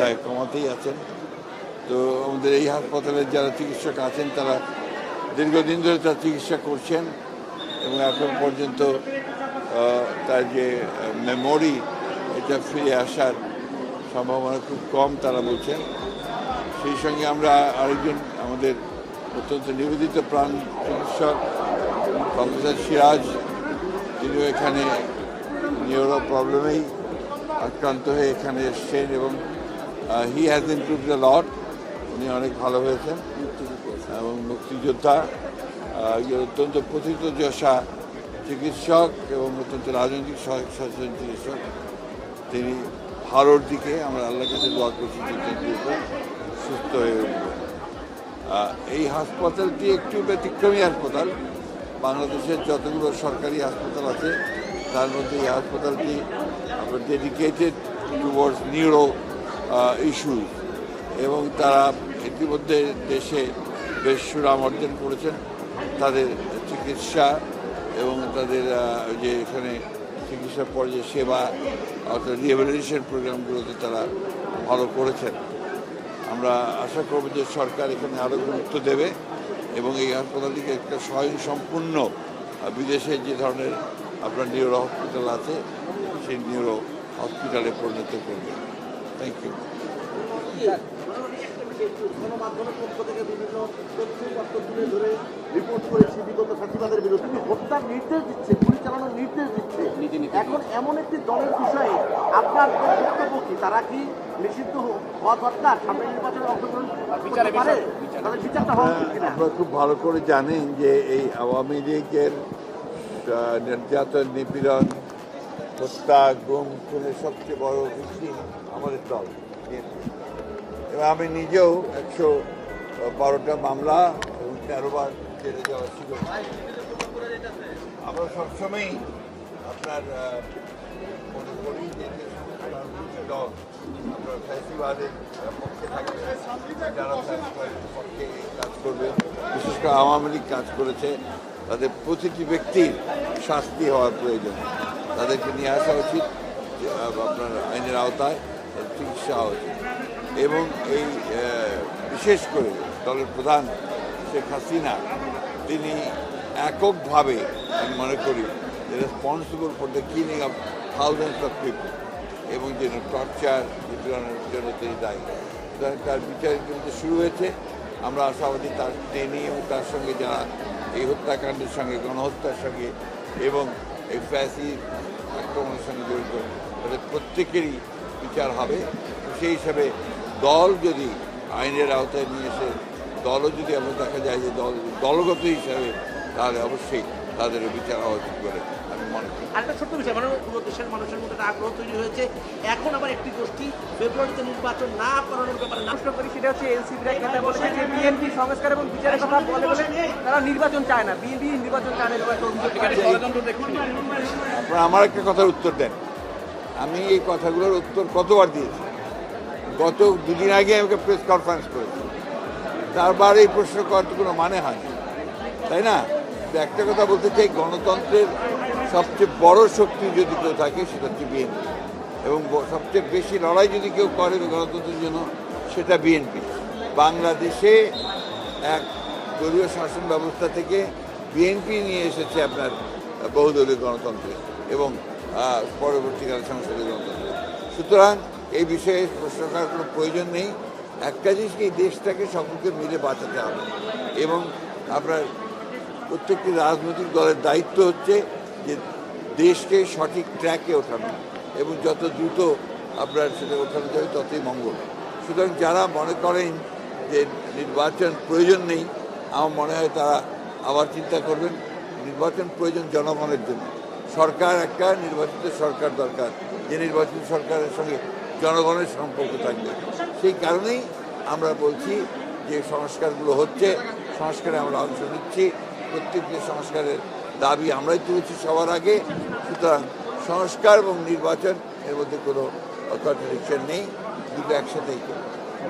বোধহয় কমাতেই আছেন। তো আমাদের এই হাসপাতালের যারা চিকিৎসক আছেন, তারা দীর্ঘদিন ধরে তার চিকিৎসা করছেন এবং এখন পর্যন্ত তার যে মেমোরি এটা ফিরে আসার সম্ভাবনা খুব কম তারা বলছেন। সেই সঙ্গে আমরা আরেকজন আমাদের অত্যন্ত নিবেদিত প্রাণ চিকিৎসক, প্রফেসর সিরাজ, তিনিও এখানে নিউরো প্রবলেমেই আক্রান্ত হয়ে এখানে এসছেন এবং he has improve the lot উনি অনেক ভালো হয়েছেন। এবং মুক্তিযোদ্ধা ইয়ে অত্যন্ত প্রথিতযশা চিকিৎসক এবং অত্যন্ত রাজনৈতিক সচেতন চিকিৎসক। তিনি ভালোর দিকে আমরা আল্লাহর কাছে দোয়া করছি সুস্থ হয়ে উঠবেন। এই হাসপাতালটি একটু ব্যতিক্রমী হাসপাতাল। বাংলাদেশের যতগুলো সরকারি হাসপাতাল আছে, তার মধ্যে এই হাসপাতালটি আমরা ডেডিকেটেড টুয়ার্ডস নিউরো ইস্যুস এবং তারা ইতিমধ্যে দেশে বেশ সুনাম অর্জন করেছেন। তাদের চিকিৎসা এবং তাদের যে এখানে চিকিৎসার পর যে সেবা, অর্থাৎ রিহেবিলিটেশন প্রোগ্রামগুলোতে তারা ভালো করেছেন। আমরা আশা করব যে সরকার এখানে আরও গুরুত্ব দেবে এবং এই হাসপাতালটিকে একটা স্বয়ং সম্পূর্ণ বিদেশে যে ধরনের আপনার নিউরো হসপিটাল আছে, সেই নিউরো হসপিটালে পরিণত করবে। থ্যাংক ইউ পক্ষ থেকে বিভিন্ন তথ্যপত্র তুলে ধরে রিপোর্ট করেছি বিগত ফাঁসিবাদের বিরুদ্ধে হত্যার নির্দেশ দিচ্ছে গুলি চালানোর নির্দেশ দিচ্ছে। এখন এমন একটি দলের বিষয়ে আপনার বক্তব্য কি? তারা কি নিষিদ্ধ হওয়া দরকার? সামনে নির্বাচনে অংশগ্রহণ করতে পারে? তাদের বিচারটা হওয়া আপনারা খুব ভালো করে জানেন যে এই আওয়ামী লীগের নির্যাতন নিপীড়ন হত্যা, গুম, খুনের সবচেয়ে বড় ভিত্তিম আমাদের দল এবং আমি নিজেও একশো বারোটা মামলা এবং তেরোবার জেলে যাওয়া ছিল। আমরা সবসময়ই আপনার মনে করি যে দল আপনার ফ্যাসিবাদের পক্ষে থাকবে যারা পক্ষে কাজ করবে, বিশেষ করে আওয়ামী লীগ কাজ করেছে। তাদের প্রতিটি ব্যক্তির শাস্তি হওয়ার প্রয়োজন। তাদেরকে নিয়ে আসা উচিত আপনার আইনের আওতায় চিকিৎসা হওয়া উচিত। এবং এই বিশেষ করে দলের প্রধান শেখ হাসিনা, তিনি এককভাবে আমি মনে করি যে responsible for the killing of thousands of people এবং যে টর্চার নিপীড়নের জন্য তিনি দায়ী। তার বিচার ইতিমধ্যে শুরু হয়েছে। আমরা আশাবাদী তার ট্রেনিং এবং তার সঙ্গে যারা এই হত্যাকাণ্ডের সঙ্গে, গণহত্যার সঙ্গে এবং এই ফ্যাসি আক্রমণের সঙ্গে জড়িত, তাদের প্রত্যেকেরই বিচার হবে। সেই হিসাবে দল যদি আইনের আওতায় নিয়ে এসে, দলও যদি এমন দেখা যায় যে দল দলগত হিসাবে, তাহলে অবশ্যই তাদেরও বিচার হওয়া উচিত বলে আমি মনে করি। আরেকটা ছোট্ট বিষয় মানে পুরো দেশের মানুষের মধ্যে একটা আগ্রহ তৈরি হয়েছে। এখন আবার একটি গোষ্ঠী ফেব্রুয়ারিতে নির্বাচন না করানোর ব্যাপারে না করি সেটা হচ্ছে এনসিপিরা নেতা বলেছে যে বিএনপি সংস্কার এবং বিচারের কথা বলে বলে তারা নির্বাচন চায় না। বিএনপি নির্বাচন চায় না। আপনারা আমার একটা কথার উত্তর দেন। আমি এই কথাগুলোর উত্তর কতবার দিয়েছি? গত দুদিন আগে আমাকে প্রেস কনফারেন্স করেছি। তারপর এই প্রশ্ন করার তো কোনো মানে হয় তাই না? একটা কথা বলতে চাই, গণতন্ত্রের সবচেয়ে বড় শক্তি যদি কেউ থাকে, সেটা হচ্ছে বিএনপি। এবং সবচেয়ে বেশি লড়াই যদি কেউ করে গণতন্ত্রের জন্য, সেটা বিএনপি। বাংলাদেশে এক দলীয় শাসন ব্যবস্থা থেকে বিএনপি নিয়ে এসেছে আপনার বহুদলীয় গণতন্ত্রে এবং পরবর্তীকালে সংসদীয় গণতন্ত্রে। সুতরাং এই বিষয়ে প্রশ্ন করার কোনো প্রয়োজন নেই। একটা জিনিস এই দেশটাকে সকলকে মিলে বাঁচাতে হবে এবং আপনার প্রত্যেকটি রাজনৈতিক দলের দায়িত্ব হচ্ছে যে দেশকে সঠিক ট্র্যাকে ওঠানো এবং যত দ্রুত আপনার সেটা ওঠানো যাবে ততই মঙ্গল। সুতরাং যারা মনে করেন যে নির্বাচন প্রয়োজন নেই, আমার মনে হয় তারা আবার চিন্তা করবেন, নির্বাচন প্রয়োজন জনগণের জন্য। সরকার একটা, নির্বাচিত সরকার দরকার। যে নির্বাচিত সরকারের সঙ্গে জনগণের সম্পর্ক থাকবে। সেই কারণেই আমরা বলছি যে সংস্কারগুলো হচ্ছে, সংস্কারে আমরা অংশ নিচ্ছি। প্রত্যেকটি সংস্কারের দাবি আমরাই তুলেছি সবার আগে, সুতরাং সংস্কার এবং নির্বাচন এর মধ্যে কোনো কন্ট্রাডিকশন নেই, দুটো একসাথেই